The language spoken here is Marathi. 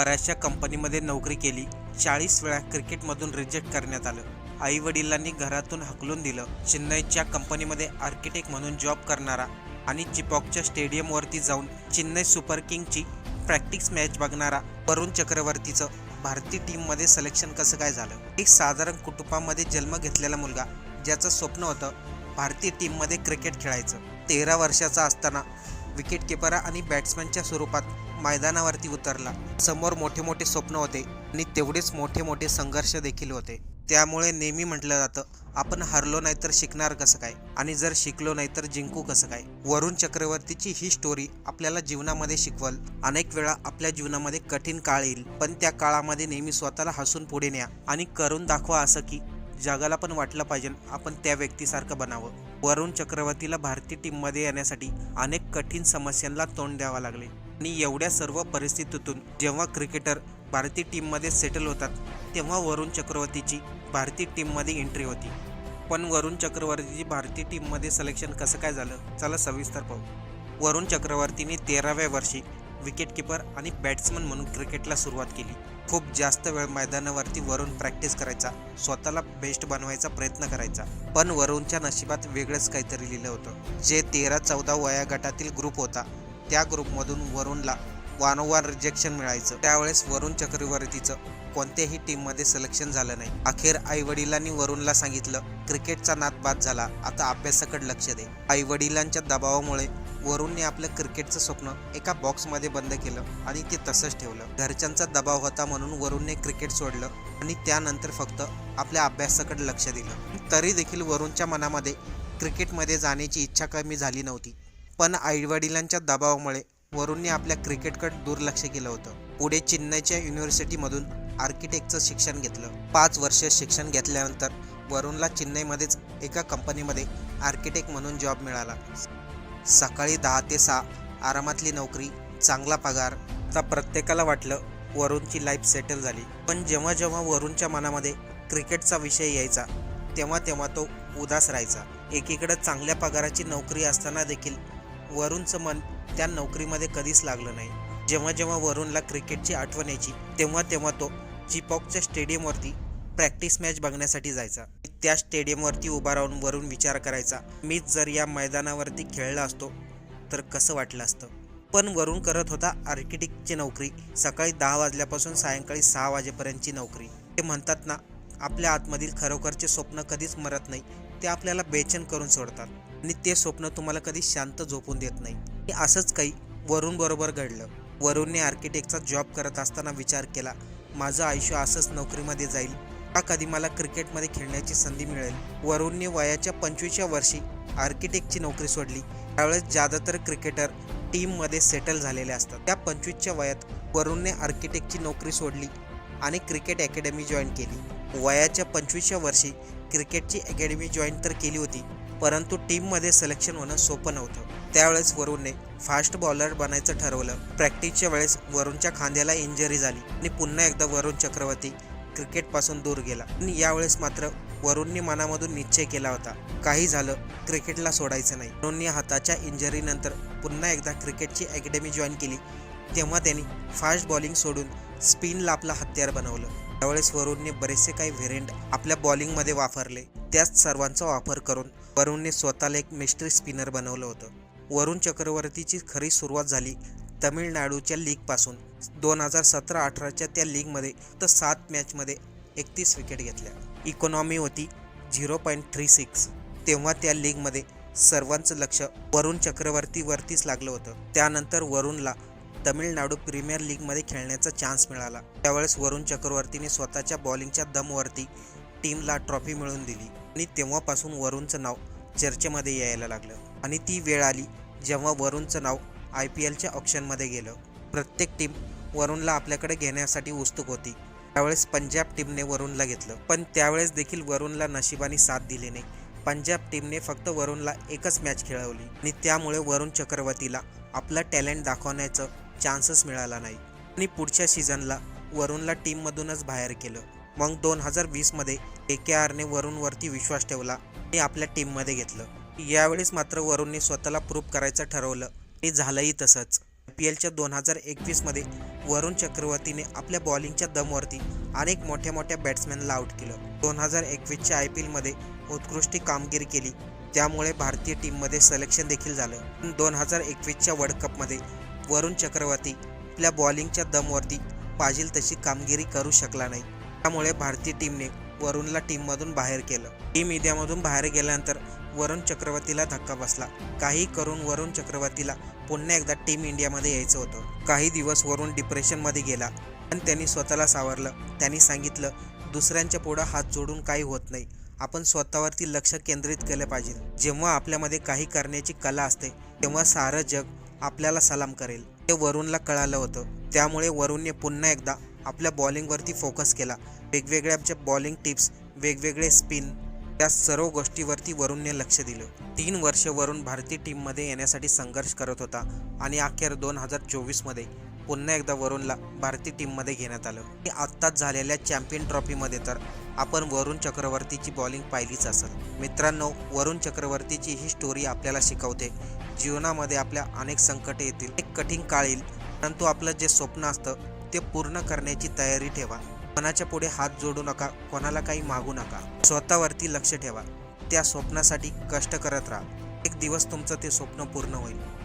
बऱ्याचशा कंपनीमध्ये नोकरी केली. चाळीस वेळा क्रिकेटमधून रिजेक्ट करण्यात आलं. आई वडिलांनी घरातून हकलून दिलं. चेन्नईच्या कंपनीमध्ये आर्किटेक्ट म्हणून जॉब करणारा आणि चिपॉकच्या स्टेडियमवरती जाऊन चेन्नई सुपर किंगची प्रॅक्टिस मॅच बघणारा वरुण चक्रवर्तीचं भारतीय टीममध्ये सिलेक्शन कसं काय झालं? एक साधारण कुटुंबामध्ये जन्म घेतलेला मुलगा ज्याचं स्वप्न होतं भारतीय टीममध्ये क्रिकेट खेळायचं. तेरा वर्षाचा असताना विकेटकीपर आणि बॅट्समॅनच्या स्वरूपात मैदानावरती उतरला. समोर मोठे मोठे स्वप्न होते आणि तेवढेच मोठे मोठे संघर्ष देखील होते. त्यामुळे नेहमी म्हटलं जातं आपण हरलो नाही तर शिकणार कसं काय? आणि जर शिकलो नाही तर जिंकू कसं काय? वरुण चक्रवर्तीची ही स्टोरी आपल्याला जीवनामध्ये शिकवल. अनेक वेळा आपल्या जीवनामध्ये कठीण काळ येईल पण त्या काळामध्ये नेहमी स्वतःला हसून पुढे न्या आणि करून दाखवा असं की जगाला पण वाटलं पाहिजे आपण त्या व्यक्तीसारखं बनावं. वरुण चक्रवर्तीला भारतीय टीममध्ये येण्यासाठी अनेक कठीण समस्यांना तोंड द्यावं लागले. आणि एवढ्या सर्व परिस्थितीतून जेव्हा क्रिकेटर भारतीय टीममध्ये सेटल होतात तेव्हा वरुण चक्रवर्तीची भारतीय टीममध्ये एंट्री होती. पण वरुण चक्रवर्तीची भारतीय टीममध्ये सिलेक्शन कसं काय झालं? चला सविस्तर पाहू. वरुण चक्रवर्तीने तेराव्या वर्षी विकेटकीपर आणि बॅट्समन म्हणून क्रिकेटला सुरुवात केली. खूप जास्त वेळ मैदानावरती वरुण प्रॅक्टिस करायचा स्वतःला बेस्ट बनवायचा प्रयत्न करायचा. पण वरुणच्या नशिबात वेगळंच काहीतरी लिहिलं होतं. जे तेरा चौदा वयागटातील ग्रुप होता त्या ग्रुपमधून वरुणला वारंवार रिजेक्शन मिळायचं. त्यावेळेस वरुण चक्रवर्तीचं कोणत्याही टीममध्ये सिलेक्शन झालं नाही. अखेर आई वडिलांनी वरुणला सांगितलं क्रिकेटचा नाद बाद झाला. आता अभ्यासाकडे लक्ष दे. आई वडिलांच्या दबावामुळे वरुणने आपलं क्रिकेटचं स्वप्न एका बॉक्समध्ये बंद केलं आणि ते तसंच ठेवलं. घरच्यांचा दबाव होता म्हणून वरुणने क्रिकेट सोडलं आणि त्यानंतर फक्त आपल्या अभ्यासाकडे लक्ष दिलं. तरी देखील वरुणच्या मनामध्ये क्रिकेटमध्ये जाण्याची इच्छा कमी झाली नव्हती. पण आईवडिलांच्या दबावामुळे वरुणने आपल्या क्रिकेटकडे दुर्लक्ष केलं होतं. पुढे चेन्नईच्या युनिव्हर्सिटीमधून आर्किटेक्टचं शिक्षण घेतलं. पाच वर्ष शिक्षण घेतल्यानंतर वरुणला चेन्नईमध्येच एका कंपनीमध्ये आर्किटेक्ट म्हणून जॉब मिळाला. सकाळी दहा ते सहा आरामातली नोकरी चांगला पगार तर प्रत्येकाला वाटलं वरुणची लाईफ सेटल झाली. पण जेव्हा जेव्हा वरुणच्या मनामध्ये क्रिकेटचा विषय यायचा तेव्हा तेव्हा तो उदास राहायचा. एकीकडे चांगल्या पगाराची नोकरी असताना देखील वरुणचं मन त्या नोकरीमध्ये कधीच लागलं नाही. जेव्हा जेव्हा वरुणला क्रिकेटची आठवण यायची तेव्हा तेव्हा तो चिपॉकच्या स्टेडियमवरती प्रॅक्टिस मॅच बघण्यासाठी जायचा. त्या स्टेडियमवरती उभा राहून वरून विचार करायचा मीच जर या मैदानावरती खेळला असतो तर कसं वाटलं असतं? पण वरून करत होता आर्किटेक्टची नोकरी सकाळी दहा वाजल्यापासून सायंकाळी सहा वाजेपर्यंतची नोकरी. ते म्हणतात ना आपल्या आतमधील खरोखरचे स्वप्न कधीच मरत नाही ते आपल्याला बेचैन करून सोडतात. आणि ते स्वप्न तुम्हाला कधी शांत झोपून देत नाही. असंच काही वरुण बरोबर घडलं. वरुणने आर्किटेक्टचा जॉब करत असताना विचार केला माझं आयुष्य असंच नोकरीमध्ये जाईल. का कधी मला क्रिकेटमध्ये खेळण्याची संधी मिळेल? वरुणने वयाच्या पंचवीसच्या वर्षी आर्किटेक्टची नोकरी सोडली. त्यावेळेस ज्यादातर क्रिकेटर टीममध्ये सेटल झालेले असतात. त्या पंचवीसच्या वयात वरुणने आर्किटेक्टची नोकरी सोडली आणि क्रिकेट अकॅडमी जॉईन केली. वयाच्या पंचवीसच्या वर्षी क्रिकेटची अकॅडमी जॉईन तर केली होती परंतु टीममध्ये सिलेक्शन होणं सोपं नव्हतं. त्यावेळेस वरुणने फास्ट बॉलर बनायचं ठरवलं. प्रॅक्टिसच्या वेळेस वरुणच्या खांद्याला इंजरी झाली आणि पुन्हा एकदा वरुण चक्रवर्ती क्रिकेटपासून दूर गेला. आणि यावेळेस मात्र वरुणने मनामधून निश्चय केला होता. काही झालं क्रिकेटला सोडायचं नाही. वरुणने हाताच्या इंजरीनंतर पुन्हा एकदा क्रिकेटची अकॅडमी जॉईन केली. तेव्हा त्यांनी फास्ट बॉलिंग सोडून स्पिनला आपला हत्यार बनवलं. त्यावेळेस वरुणने बरेचसे काही व्हेरियंट आपल्या बॉलिंगमध्ये वापरले. त्याच सर्वांचा वापर करून वरुणने स्वतःला एक मिस्ट्री स्पिनर बनवलं होतं. वरुण चक्रवर्तीची खरी सुरुवात झाली तमिळनाडूच्या लीगपासून दोन हजार सतरा अठराच्या त्या लीगमध्ये तर सात मॅचमध्ये एकतीस विकेट घेतल्या. इकॉनॉमी होती झिरो पॉईंट थ्री सिक्स तेव्हा त्या लीगमध्ये सर्वांचं लक्ष वरुण चक्रवर्तीवरतीच लागलं होतं. त्यानंतर वरुणला तमिळनाडू प्रीमियर लीगमध्ये खेळण्याचा चान्स मिळाला. त्यावेळेस वरुण चक्रवर्तीने स्वतःच्या बॉलिंगच्या दमवरती टीमला ट्रॉफी मिळवून दिली आणि तेव्हापासून वरुणचं नाव चर्चेमध्ये यायला लागलं. आणि ती वेळ आली जेव्हा वरुणचं नाव आय पी एलच्या ऑप्शनमध्ये गेलं. प्रत्येक टीम वरुणला आपल्याकडे घेण्यासाठी उत्सुक होती. त्यावेळेस पंजाब टीमने वरुणला घेतलं. पण त्यावेळेस देखील वरुणला नशिबाने साथ दिली नाही. पंजाब टीमने फक्त वरुणला एकच मॅच खेळवली आणि त्यामुळे वरुण चक्रवर्तीला आपलं टॅलेंट दाखवण्याचं चान्सच मिळाला नाही. आणि पुढच्या सीझनला वरुणला टीममधूनच बाहेर केलं. मग दोन हजार वीसमध्ये ए के आरने वरुणवरती विश्वास ठेवला आणि आपल्या टीममध्ये घेतलं. यावेळेस मात्र वरुणने स्वतःला प्रूव्ह करायचं ठरवलं आणि झालंही तसंच. आय पी एलच्या दोन हजार एकवीसमध्ये वरुण चक्रवर्तीने आपल्या बॉलिंगच्या दमवरती अनेक मोठ्या मोठ्या बॅट्समॅनला आउट केलं. दोन हजार एकवीसच्या आय पी एलमध्ये उत्कृष्ट कामगिरी केली. त्यामुळे भारतीय टीममध्ये सिलेक्शन देखील झालं. दोन हजार एकवीसच्या वर्ल्ड कपमध्ये वरुण चक्रवर्ती आपल्या बॉलिंगच्या दमवरती पाजील तशी कामगिरी करू शकला नाही. त्यामुळे भारतीय टीमने वरुणला टीममधून बाहेर केलं. टीम इंडियामधून बाहेर गेल्यानंतर वरुण चक्रवर्तीला धक्का बसला. काही करून वरुण चक्रवर्तीला पुन्हा एकदा टीम इंडियामध्ये यायचं होतं. काही दिवस वरुण डिप्रेशनमध्ये गेला. पण त्यांनी स्वतःला सावरलं. त्यांनी सांगितलं दुसऱ्यांच्या पुढं हात जोडून काही होत नाही. आपण स्वतःवरती लक्ष केंद्रित केलं पाहिजे. जेव्हा आपल्यामध्ये काही करण्याची कला असते तेव्हा सारं जग आपल्याला सलाम करेल. ते वरुणला कळालं होतं. त्यामुळे वरुणने पुन्हा एकदा आपल्या बॉलिंगवरती फोकस केला. वेगवेगळ्या ज्या बॉलिंग टिप्स वेगवेगळे स्पिन त्या सर्व गोष्टीवरती वरुणने लक्ष दिलं. तीन वर्ष वरुण भारतीय टीममध्ये येण्यासाठी संघर्ष करत होता आणि अखेर दोन हजार चोवीसमध्ये पुन्हा एकदा वरुणला भारतीय टीममध्ये घेण्यात आलं. आणि आत्ताच झालेल्या चॅम्पियन ट्रॉफीमध्ये तर आपण वरुण चक्रवर्तीची बॉलिंग पाहिलीच असेल. मित्रांनो वरुण चक्रवर्तीची ही स्टोरी आपल्याला शिकवते. जीवनामध्ये आपल्या अनेक संकटे येतील एक कठीण काळ येईल परंतु आपलं जे स्वप्न असतं ते पूर्ण करण्याची तयारी ठेवा. कोणाच्या पुढे हात जोडू नका कोणाला काही मागू नका. स्वतःवरती लक्ष ठेवा. त्या स्वप्नासाठी कष्ट करत राहा. एक दिवस तुमचं ते स्वप्न पूर्ण होईल.